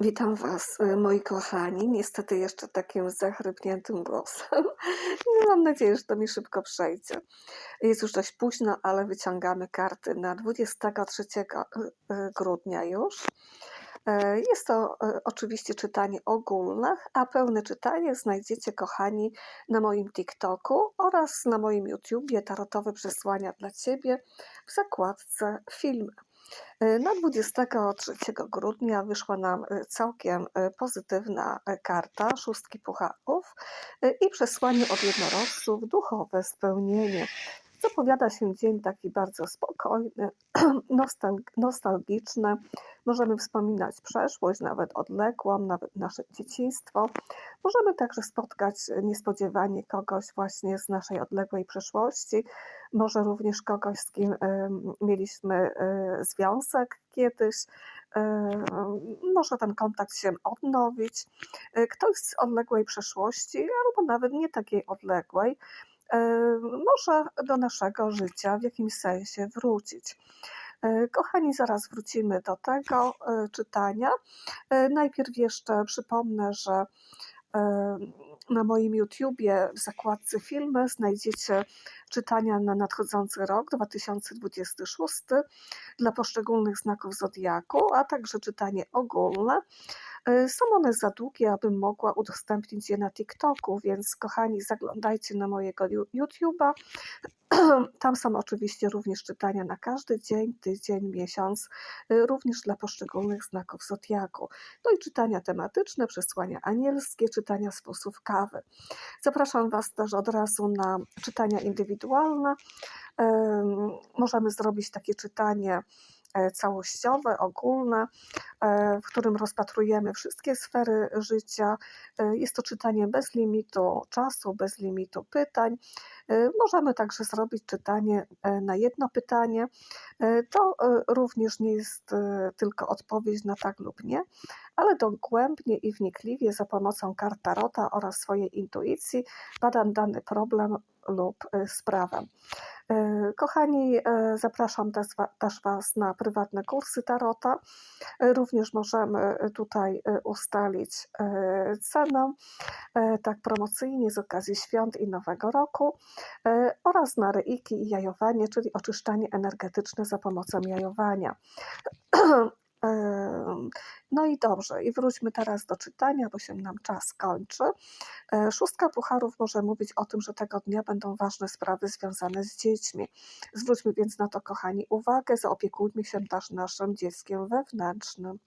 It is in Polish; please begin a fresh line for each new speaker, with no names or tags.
Witam Was, y, moi kochani. Niestety jeszcze takim zachrypniętym głosem. No, Mam nadzieję, że to mi szybko przejdzie. Jest już dość późno, ale wyciągamy karty na 23 y, y, grudnia już. E, Jest to e, oczywiście czytanie ogólne, a pełne czytanie znajdziecie, kochani, na moim TikToku oraz na moim YouTubie Tarotowe Przesłania dla Ciebie w zakładce Filmy. E, Na 23 grudnia wyszła nam e, całkiem e, pozytywna karta szóstki pucharów i przesłanie od jednorożców, duchowe spełnienie. Zapowiada się dzień taki bardzo spokojny, nostal- nostalgiczny. Możemy wspominać przeszłość, nawet odległą, nawet nasze dzieciństwo. Możemy także spotkać niespodziewanie kogoś właśnie z naszej odległej przeszłości, może również kogoś, z kim mieliśmy e, związek kiedyś. E, Może ten kontakt się odnowić. E, Ktoś z odległej przeszłości, albo nawet nie takiej odległej, może do naszego życia w jakimś sensie wrócić. E, Kochani, zaraz wrócimy do tego e, czytania. E, Najpierw jeszcze przypomnę, że e, na moim YouTubie w zakładce filmy znajdziecie czytania na nadchodzący rok 2026 dla poszczególnych znaków zodiaku, a także czytanie ogólne. E, Są one za długie, abym mogła udostępnić je na TikToku, więc kochani, zaglądajcie na mojego YouTube'a. Tam są oczywiście również czytania na każdy dzień, tydzień, miesiąc, y, również dla poszczególnych znaków zodiaku. No i czytania tematyczne, przesłania anielskie, czytania z fusów kawy. Zapraszam Was też od razu na czytania indywidualne. Możemy zrobić takie czytanie całościowe, ogólne, e, w którym rozpatrujemy wszystkie sfery życia. E, Jest to czytanie bez limitu czasu, bez limitu pytań. E, Możemy także zrobić czytanie e, na jedno pytanie. E, To e, również nie jest e, tylko odpowiedź na tak lub nie, ale dogłębnie i wnikliwie za pomocą kart Tarota oraz swojej intuicji badam dany problem lub e, sprawę. E, Kochani, e, zapraszam też wa- też Was na prywatne kursy Tarota. Również możemy tutaj ustalić cenę tak promocyjnie z okazji świąt i Nowego Roku oraz na reiki i jajowanie, czyli oczyszczanie energetyczne za pomocą jajowania. No i dobrze, i wróćmy teraz do czytania, bo się nam czas kończy. E, Szóstka pucharów może mówić o tym, że tego dnia będą ważne sprawy związane z dziećmi. Zwróćmy więc na to, kochani, uwagę, zaopiekujmy się też naszym dzieckiem wewnętrznym.